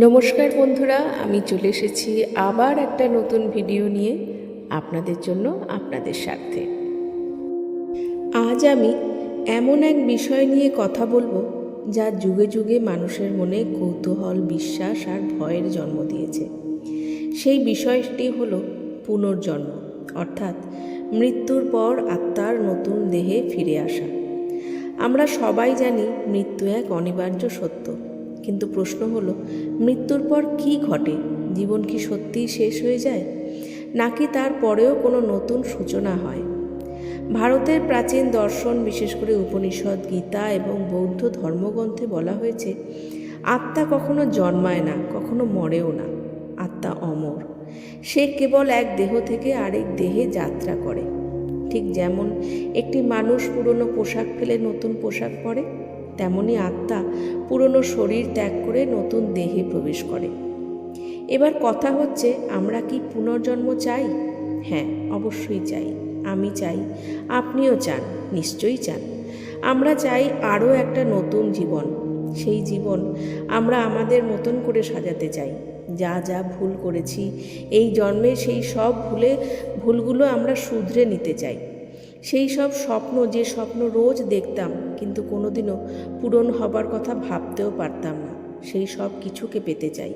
নমস্কার বন্ধুরা, আমি চলে এসেছি আবার একটা নতুন ভিডিও নিয়ে আপনাদের জন্য আপনাদের স্বার্থে। আজ আমি এমন এক বিষয় নিয়ে কথা বলব, যা যুগে যুগে মানুষের মনে কৌতূহল, বিশ্বাস আর ভয়ের জন্ম দিয়েছে। সেই বিষয়টি হলো পুনর্জন্ম, অর্থাৎ মৃত্যুর পর আত্মার নতুন দেহে ফিরে আসা। আমরা সবাই জানি মৃত্যু এক অনিবার্য সত্য। কিন্তু প্রশ্ন হলো, মৃত্যুর পর কি ঘটে? জীবন কি সত্যিই শেষ হয়ে যায়? নাকি তার পরেও কোনো নতুন সূচনা হয়? ভারতের প্রাচীন দর্শন, বিশেষ করে উপনিষদ, গীতা এবং বৌদ্ধ ধর্মগ্রন্থে বলা হয়েছে, আত্মা কখনো জন্মায় না, কখনো মরেও না। আত্মা অমর। সে কেবল এক দেহ থেকে আরেক দেহে যাত্রা করে। ঠিক যেমন একটি মানুষ পুরনো পোশাক ফেলে নতুন পোশাক পরে তেমনি আত্মা পুরনো শরীর ত্যাগ করে নতুন দেহে প্রবেশ করে। এবার কথা হচ্ছে, আমরা কি পুনর্জন্ম চাই? হ্যাঁ অবশ্যই চাই। আমি চাই, আপনিও চান, নিশ্চয়ই চান। আমরা চাই আরও একটা নতুন জীবন। সেই জীবন আমরা আমাদের মতন করে সাজাতে চাই। যা যা ভুল করেছি, এই জন্মে সেই সব ভুলে, ভুলগুলো আমরা শুধরে নিতে চাই। সেই সব স্বপ্ন, যে স্বপ্ন রোজ দেখতাম, কিন্তু কোনোদিনও পূরণ হবার কথা ভাবতেও পারতাম না। সেই সব কিছুকে পেতে চাই।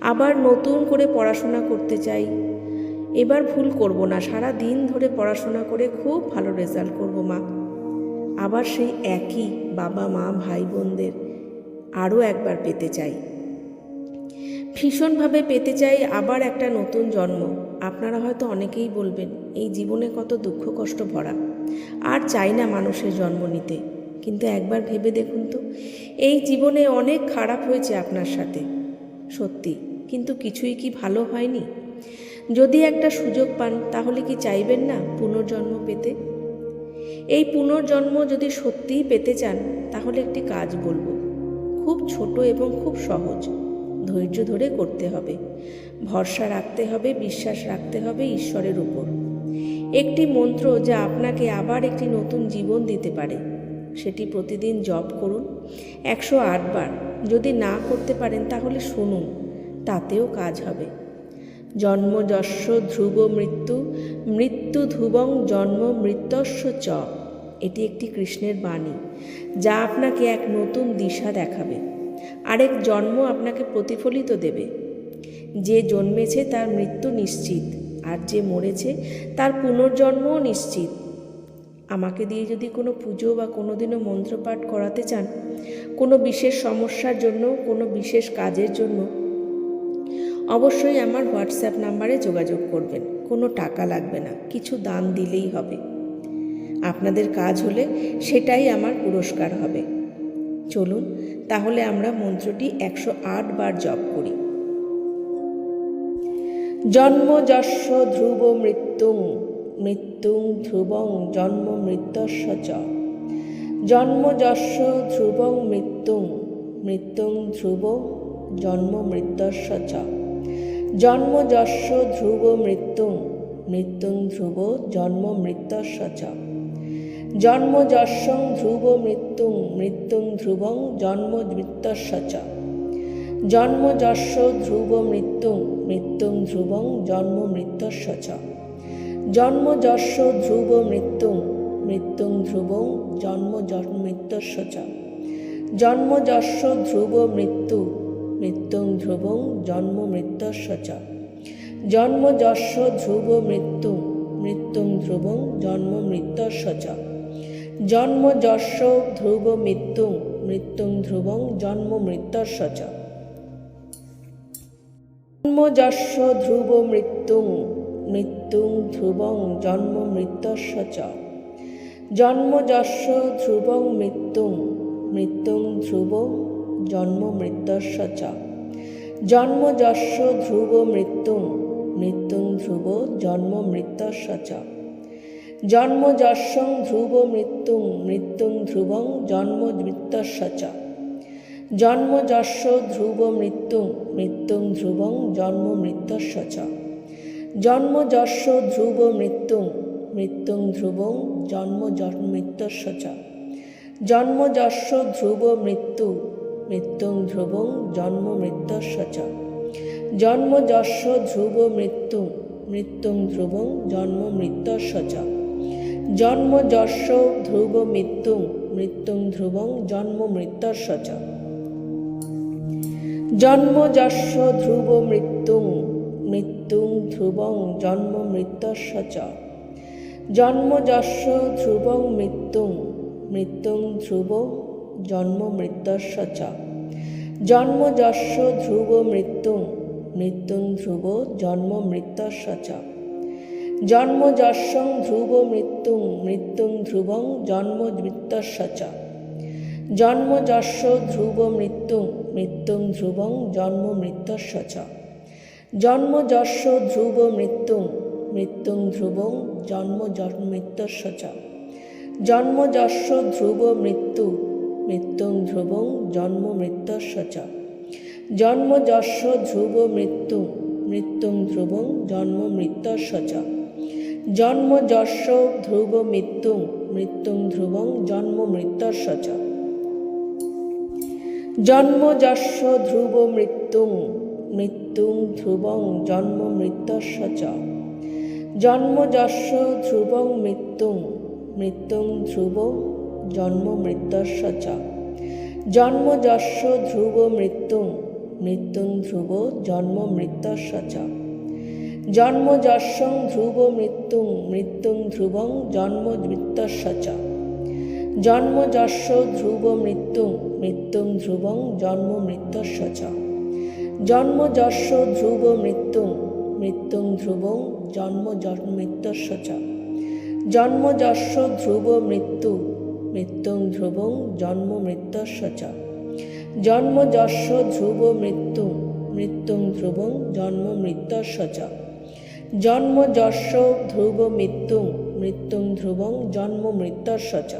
আবার নতুন করে পড়াশোনা করতে চাই। এবার ভুল করব না। সারা দিন ধরে পড়াশোনা করে খুব ভালো রেজাল্ট করব, মা। আবার সেই একই বাবা, মা ভাই বোনদের আরও একবার পেতে চাই। ভীষণভাবে পেতে চাই আবার একটা নতুন জন্ম। আপনারা হয়তো অনেকেই বলবেন, এই জীবনে কত দুঃখ কষ্ট ভরা। আর চাই না মানুষের জন্ম নিতে। কিন্তু একবার ভেবে দেখুন তো, এই জীবনে অনেক খারাপ হয়েছে আপনার সাথে। সত্যি, কিন্তু কিছুই কি ভালো হয়নি? যদি একটা সুযোগ পান, তাহলে কি চাইবেন না পুনর্জন্ম পেতে? এই পুনর্জন্ম যদি সত্যিই পেতে চান, তাহলে একটি কাজ বলব। খুব ছোট এবং খুব সহজ। ধৈর্য ধরে করতে হবে। ভরসা রাখতে হবে, বিশ্বাস রাখতে হবে ঈশ্বরের উপর। একটি মন্ত্র যা আপনাকে আবার একটি নতুন জীবন দিতে পারে, সেটি প্রতিদিন জপ করুন। একশো বার। যদি না করতে পারেন, তাহলে শুনুন, তাতেও কাজ হবে। জন্ম যস্য ধ্রুব মৃত্যু মৃত্যু ধ্রুবং জন্ম মৃত্যস্য চ। এটি একটি কৃষ্ণের বাণী, যা আপনাকে এক নতুন দিশা দেখাবে। আরেক জন্ম আপনাকে প্রতিফলিত দেবে। যে জন্মেছে তার মৃত্যু নিশ্চিত, আর যে মরেছে তার পুনর্জন্মও নিশ্চিত। আমাকে দিয়ে যদি কোনো পুজো বা কোনো দিনও মন্ত্রপাঠ করাতে চান, কোনো বিশেষ সমস্যার জন্য, কোনো বিশেষ কাজের জন্য, অবশ্যই আমার হোয়াটসঅ্যাপ নাম্বারে যোগাযোগ করবেন। কোনো টাকা লাগবে না, কিছু দান দিলেই হবে। আপনাদের কাজ হলে সেটাই আমার পুরস্কার হবে। চলুন, তাহলে আমরা মন্ত্রটি একশো আট বার জপ করি। জন্ম যস্য ধ্রুব মৃত্যুং মৃত্যুং ধ্রুবং জন্ম মৃত্যস্য চ। জন্ম যস্য ধ্রুবং মৃত্যুং মৃত্যুং ধ্রুব জন্ম মৃত্যস্য চ। জন্ম যস্য ধ্রুব মৃত্যুং মৃত্যুং ধ্রুব জন্ম মৃত্যস্য চ। জন্ম যস্যং ধ্রুব মৃত্যুং মৃত্যুং ধ্রুবং জন্ম মৃত্যস্য চ। জন্ম যস্য ধ্রুব মৃত্যুং মৃত্যুং ধ্রুবং জন্ম মৃত্যস্য চ। জন্ম যস্য ধ্রুব মৃত্যুং মৃত্যুং ধ্রুবং জন্ম মৃত্যস্য চ। জন্ম যস্য ধ্রুব মৃত্যু, মৃত্যুং ধ্রুবং জন্ম মৃত্যস্য চ। জন্ম যস্য ধ্রুব মৃত্যু, মৃত্যুং ধ্রুবং জন্ম মৃত্যস্য চ। জন্ম যস্য ধ্রুব মৃত্যুং মৃত্যুং ধ্রুবং জন্ম মৃত্যস্য চ। জন্ম যস্য ধ্রুব মৃত্যুং মৃত্যুং ধ্রুবং জন্ম মৃত্যস্য চ। জন্ম যস্য ধ্রুবং মৃত্যুং মৃত্যুং ধ্রুব জন্ম মৃত্যস্য চ। জন্ম যস্য ধ্রুব মৃত্যুং মৃত্যুং ধ্রুব জন্ম মৃত্যস্য চ। জন্ম যস্যং ধ্রুব মৃত্যুং মৃত্যুং ধ্রুবং জন্ম মৃত্যস্য চ। জন্ম যস্য ধ্রুব মৃত্যুং মৃত্যুং ধ্রুবং জন্ম মৃত্যস্য চ। জন্ম যস্য ধ্রুব মৃত্যুং মৃত্যুং ধ্রুবং জন্ম মৃত্যস্য চ। জন্ম যস্য ধ্রুব মৃত্যু, মৃত্যুং ধ্রুবং জন্ম মৃত্যস্য চ। জন্ম যস্য ধ্রুব মৃত্যু, মৃত্যুং ধ্রুবং জন্ম মৃত্যস্য চ। জন্ম যস্য ধ্রুব মৃত্যু, মৃত্যুং ধ্রুবং জন্ম মৃত্যস্য চ। জন্ম যস্য ধ্রুব মৃত্যুং মৃত্যুং ধ্রুবং জন্ম মৃত্যস্য চ। জন্ম যস্য ধ্রুবং মৃত্যুং মৃত্যুং ধ্রুব জন্ম মৃত্যস্য চ। জন্ম যস্য ধ্রুব মৃত্যুং মৃত্যুং ধ্রুব জন্ম মৃত্যস্য চ। জন্ম যস্যং ধ্রুব মৃত্যুং মৃত্যুং ধ্রুবং জন্ম মৃত্যস্য চ। জন্ম যস্য ধ্রুব মৃত্যুং মৃত্যুং ধ্রুবং জন্ম মৃত্যস্য চ। জন্ম যস্য ধ্রুব মৃত্যুং মৃত্যুং ধ্রুবং জন্ম মৃত্যস্য চ। জন্ম যস্য ধ্রুব মৃত্যু, মৃত্যুং ধ্রুবং জন্ম মৃত্যস্য চ। জন্ম যস্য ধ্রুব মৃত্যু, মৃত্যুং ধ্রুবং জন্ম মৃত্যস্য চ। জন্ম যস্য ধ্রুব মৃত্যুং মৃত্যুং ধ্রুবং জন্ম মৃত্যস্য চ। জন্ম যস্য ধ্রুব মৃত্যুং মৃত্যুং ধ্রুবং জন্ম মৃত্যস্য চ। জন্ম যস্য ধ্রুবং মৃত্যুং মৃত্যুং ধ্রুব জন্ম মৃত্যস্য চ। জন্ম যস্য ধ্রুব মৃত্যুং মৃত্যুং ধ্রুব জন্ম মৃত্যস্য চ। জন্ম যস্যং ধ্রুব মৃত্যুং মৃত্যুং ধ্রুবং জন্ম মৃত্যস্য চ। জন্ম যস্য ধ্রুব মৃত্যুং মৃত্যুং ধ্রুবং জন্ম মৃত্যস্য চ। জন্ম যস্য ধ্রুব মৃত্যুং মৃত্যুং ধ্রুবং জন্ম মৃত্যস্য চ। জন্ম যস্য ধ্রুব মৃত্যু, মৃত্যুং ধ্রুবং জন্ম মৃত্যস্য চ। জন্ম যস্য ধ্রুব মৃত্যু, মৃত্যুং ধ্রুবং জন্ম মৃত্যস্য চ। জন্ম যস্য ধ্রুব মৃত্যুং মৃত্যুং ধ্রুবং জন্ম মৃত্যস্য চ।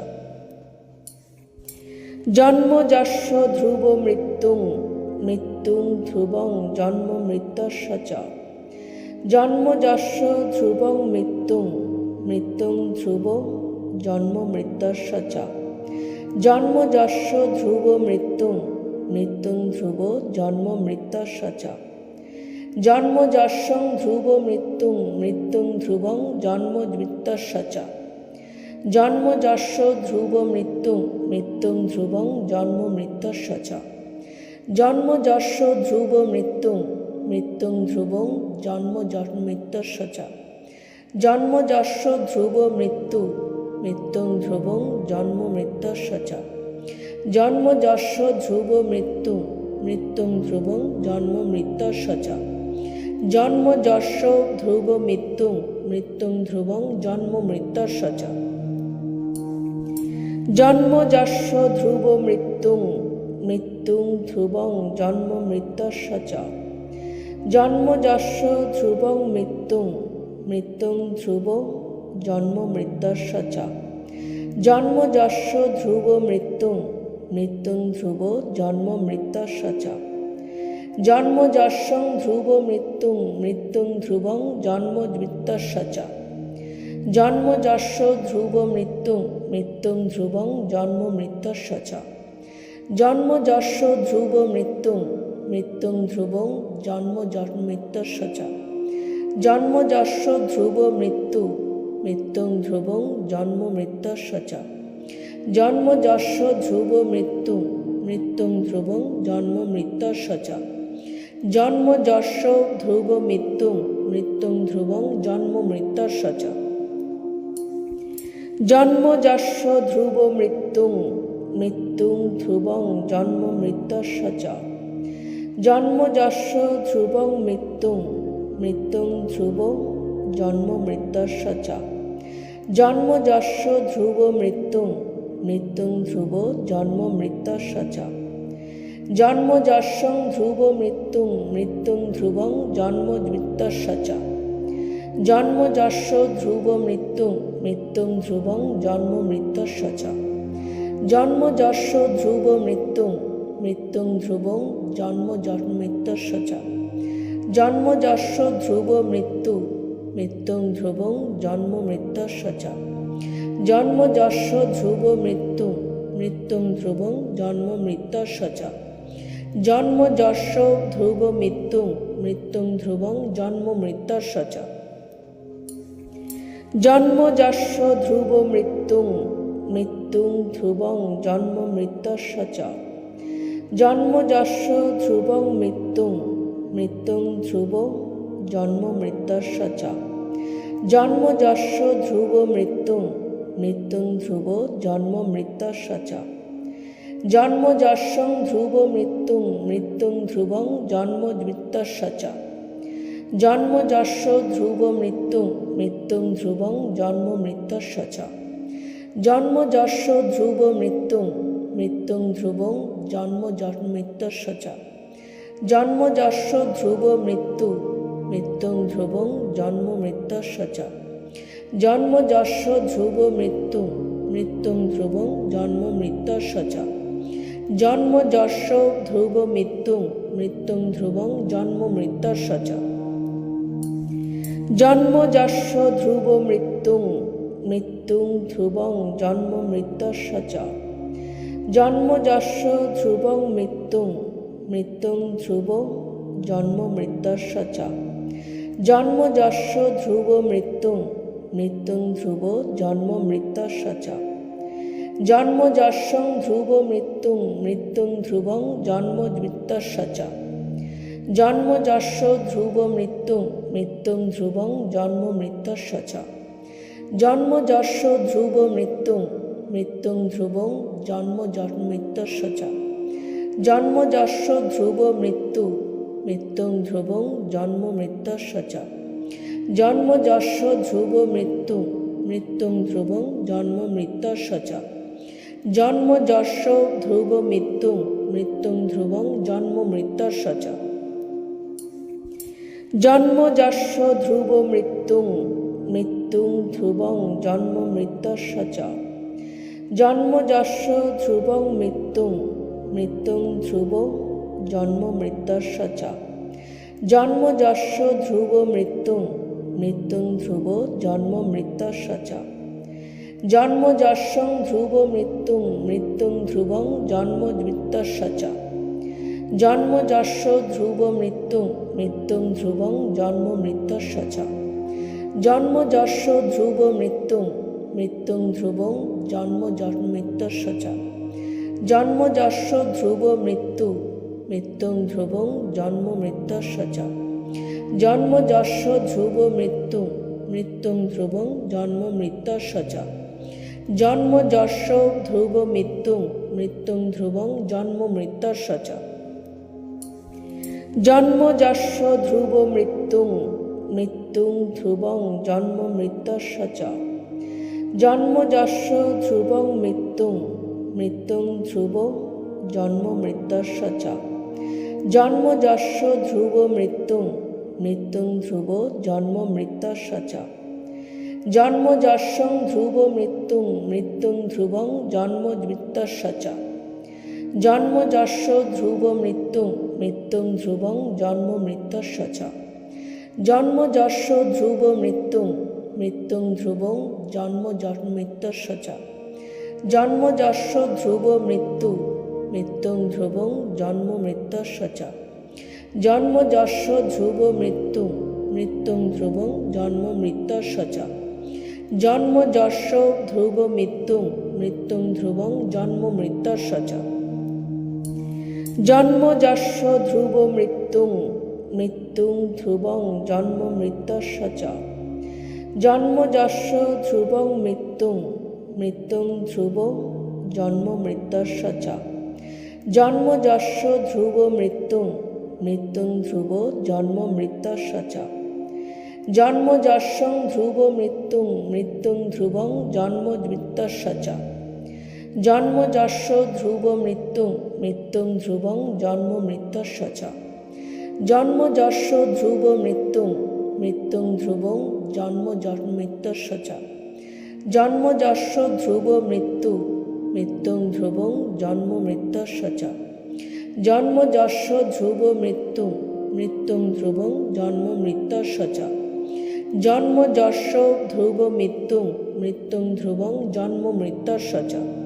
জন্ম যস্য ধ্রুব মৃত্যুং মৃত্যুং ধ্রুবং জন্ম মৃত্যস্য চ। জন্ম যস্য ধ্রুবং মৃত্যুং মৃত্যুং ধ্রুব জন্ম মৃত্যস্য চ। জন্ম যস্য ধ্রুব মৃত্যুং মৃত্যুং ধ্রুব জন্ম মৃত্যস্য চ। জন্ম যস্যং ধ্রুব মৃত্যুং মৃত্যুং ধ্রুবং জন্ম মৃত্যস্য চ। জন্ম যস্য ধ্রুব মৃত্যু, মৃত্যুং ধ্রুবং জন্ম মৃত্যস্য চ। জন্ম যস্য ধ্রুব মৃত্যু, মৃত্যুং ধ্রুবং জন্ম মৃত্যস্য চ। জন্ম যস্য ধ্রুব মৃত্যু, মৃত্যুং ধ্রুবং জন্ম মৃত্যস্য চ। জন্ম যস্য ধ্রুব মৃত্যু, মৃত্যুং ধ্রুবং জন্ম মৃত্যস্য চ। জন্ম যস্য ধ্রুব মৃত্যুং মৃত্যুং ধ্রুবং জন্ম মৃত্যস্য চ। জন্ম যস্য ধ্রুব মৃত্যুং মৃত্যুং ধ্রুবং জন্ম মৃত্যস্য চ। জন্ম যস্য ধ্রুবং মৃত্যুং মৃত্যুং ধ্রুব জন্ম মৃত্যস্য চ। জন্ম যস্য ধ্রুব মৃত্যুং মৃত্যুং ধ্রুব জন্ম মৃত্যস্য চ। জন্ম যস্যং ধ্রুব মৃত্যুং মৃত্যুং ধ্রুবং জন্ম মৃত্যস্য চ। জন্ম যস্য ধ্রুব মৃত্যুং মৃত্যুং ধ্রুবং জন্ম মৃত্যস্য চ। জন্ম যস্য ধ্রুব মৃত্যুং মৃত্যুং ধ্রুবং জন্ম মৃত্যস্য চ। জন্ম যস্য ধ্রুব মৃত্যু, মৃত্যুং ধ্রুবং জন্ম মৃত্যস্য চ। জন্ম যস্য ধ্রুব মৃত্যু, মৃত্যুং ধ্রুবং জন্ম মৃত্যস্য চ। জন্ম যস্য ধ্রুব মৃত্যুং মৃত্যুং ধ্রুবং জন্ম মৃত্যস্য চ। জন্ম যস্য ধ্রুব মৃত্যুং মৃত্যুং ধ্রুবং জন্ম মৃত্যস্য চ। জন্ম যস্য ধ্রুবং মৃত্যুং মৃত্যুং ধ্রুব জন্ম মৃত্যস্য চ। জন্ম যস্য ধ্রুব মৃত্যুং মৃত্যুং ধ্রুব জন্ম মৃত্যস্য চ। জন্ম যস্যং ধ্রুব মৃত্যুং মৃত্যুং ধ্রুবং জন্ম মৃত্যস্য চ। জন্ম যস্য ধ্রুব মৃত্যু, মৃত্যুং ধ্রুবং জন্ম মৃত্যস্য চ। জন্ম যস্য ধ্রুব মৃত্যুং মৃত্যুং ধ্রুবং জন্ম মৃত্যস্য চ। জন্ম যস্য ধ্রুব মৃত্যু, মৃত্যুং ধ্রুবং জন্ম মৃত্যস্য চ। জন্ম যস্য ধ্রুব মৃত্যু, মৃত্যুং ধ্রুবং জন্ম মৃত্যস্য চ। জন্ম যশ ধ্রুব মৃত্যুং মৃত্যুং ধ্রুবং জন্ম মৃত্যস্য জন্ম যশ ধ্রুব মৃত্যুং মৃত্যুং ধ্রুবং জন্ম মৃত্যস্য চ। জন্ম যশ ধ্রুবং মৃত্যুং মৃত্যুং ধ্রুব জন্ম মৃত্যস্য চ। জন্ম যশ ধ্রুব মৃত্যুং মৃত্যুং ধ্রুব জন্ম মৃত্যস্য চ। জন্ম যশং ধ্রুব মৃত্যুং মৃত্যুং ধ্রুবং জন্ম মৃত্যস্য চ। জন্ম যশ ধ্রুব মৃত্যুং মৃত্যুং ধ্রুবং জন্ম মৃত্যস্য চ। জন্ম যশ ধ্রুব মৃত্যুং মৃত্যুং ধ্রুবং জন্ম মৃত্যস্য চ। জন্ম যশ ধ্রুব মৃত্যু, মৃত্যুং ধ্রুবং জন্ম মৃত্যস্য চ। জন্ম যশ ধ্রুব মৃত্যু, মৃত্যুং ধ্রুবং জন্ম মৃত্যস্য চ। জন্ম যশ ধ্রুব মৃত্যুং মৃত্যুং ধ্রুবং জন্ম মৃত্যস্য চ। জন্ম যশ ধ্রুব মৃত্যুং মৃত্যুং ধ্রুবং, জন্ম মৃত্যস্য চ। জন্ম যশ ধ্রুবং মৃত্যুং মৃত্যুং ধ্রুব, জন্ম মৃত্যস্য চ। জন্ম যশ ধ্রুব মৃত্যুং মৃত্যুং ধ্রুব, জন্ম মৃত্যস্য চ। জন্ম যশং ধ্রুব মৃত্যুং মৃত্যুং ধ্রুবং, জন্ম মৃত্যস্য চ। জন্ম যশ ধ্রুব মৃত্যুং মৃত্যুং ধ্রুবং জন্ম মৃত্যস্য চ। জন্ম যশ ধ্রুব মৃত্যুং মৃত্যুং ধ্রুবং জন্ম মৃত্যস্য চ। জন্ম যশ ধ্রুব মৃত্যু, মৃত্যুং ধ্রুবং জন্ম মৃত্যস্য চ। জন্ম যশ ধ্রুব মৃত্যু, মৃত্যুং ধ্রুবং জন্ম মৃত্যস্য চ। জন্ম যশ ধ্রুব মৃত্যুং মৃত্যুং ধ্রুবং জন্ম মৃত্যস্য চ। জন্ম যশ ধ্রুব মৃত্যুং মৃত্যুং ধ্রুবং জন্ম মৃত্যস্য চ। জন্ম যশ ধ্রুবং মৃত্যুং মৃত্যুং ধ্রুব জন্ম মৃত্যস্য চ। জন্ম যশ ধ্রুব মৃত্যুং মৃত্যুং ধ্রুব জন্ম মৃত্যস্য চ। জন্ম যশং ধ্রুব মৃত্যুং মৃত্যুং ধ্রুবং জন্ম মৃত্যস্য চ। জন্ম যশ ধ্রুব মৃত্যুং মৃত্যুং ধ্রুবং জন্ম মৃত্যস্য চ। জন্ম যশ ধ্রুব মৃত্যুং মৃত্যুং ধ্রুবং জন্ম মৃত্যস্য চ। জন্ম যশ ধ্রুব মৃত্যু, মৃত্যুং ধ্রুবং জন্ম মৃত্যস্য চ। জন্ম যশ ধ্রুব মৃত্যু, মৃত্যুং ধ্রুবং জন্ম মৃত্যস্য চ। জন্ম যশ ধ্রুব মৃত্যুং মৃত্যুং ধ্রুবং জন্ম মৃত্যস্য চ। জন্ম যশ ধ্রুব মৃত্যুং মৃত্যুং ধ্রুবং জন্ম মৃত্যস্য চ। জন্ম যশ ধ্রুবং মৃত্যুং মৃত্যুং ধ্রুব জন্ম মৃত্যস্য চ। জন্ম যশ ধ্রুব মৃত্যুং মৃত্যুং ধ্রুব জন্ম মৃত্যস্য চ। জন্ম যশং ধ্রুব মৃত্যুং মৃত্যুং ধ্রুবং জন্ম মৃত্যস্য চ। জন্ম যশ ধ্রুব মৃত্যুং মৃত্যুং ধ্রুবং জন্ম মৃত্যস্য চ। জন্ম যশ ধ্রুব মৃত্যুং মৃত্যুং ধ্রুবং জন্ম মৃত্যস্য চ। জন্ম যশ ধ্রুব মৃত্যু, মৃত্যুং ধ্রুবং জন্ম মৃত্যস্য চ। জন্ম যশ ধ্রুব মৃত্যু, মৃত্যুং ধ্রুবং জন্ম মৃত্যস্য চ। জন্ম যশ ধ্রুব মৃত্যুং মৃত্যুং ধ্রুবং জন্ম মৃত্যস্য চ। জন্ম যশ ধ্রুব মৃত্যুং মৃত্যুং ধ্রুবং জন্ম মৃত্যস্য চ। জন্ম যশ ধ্রুবং মৃত্যুং মৃত্যুং ধ্রুব জন্ম মৃত্যস্য চ। জন্ম যশ ধ্রুব মৃত্যুং মৃত্যুং ধ্রুব জন্ম মৃত্যস্য চ। জন্ম যশং ধ্রুব মৃত্যুং মৃত্যুং ধ্রুবং জন্ম মৃত্যস্য চ। জন্ম যশ ধ্রুব মৃত্যুং মৃত্যুং ধ্রুবং জন্ম মৃত্যস্য চ। জন্ম যশ ধ্রুব মৃত্যুং মৃত্যুং ধ্রুবং জন্ম মৃত্যস্য চ। জন্ম যশ ধ্রুব মৃত্যু, মৃত্যুং ধ্রুবং জন্ম মৃত্যস্য চ। জন্ম যশ ধ্রুব মৃত্যু, মৃত্যুং ধ্রুবং জন্ম মৃত্যস্য চ। জন্ম যশ ধ্রুব মৃত্যুং মৃত্যুং ধ্রুবং জন্ম মৃত্যস্য চ।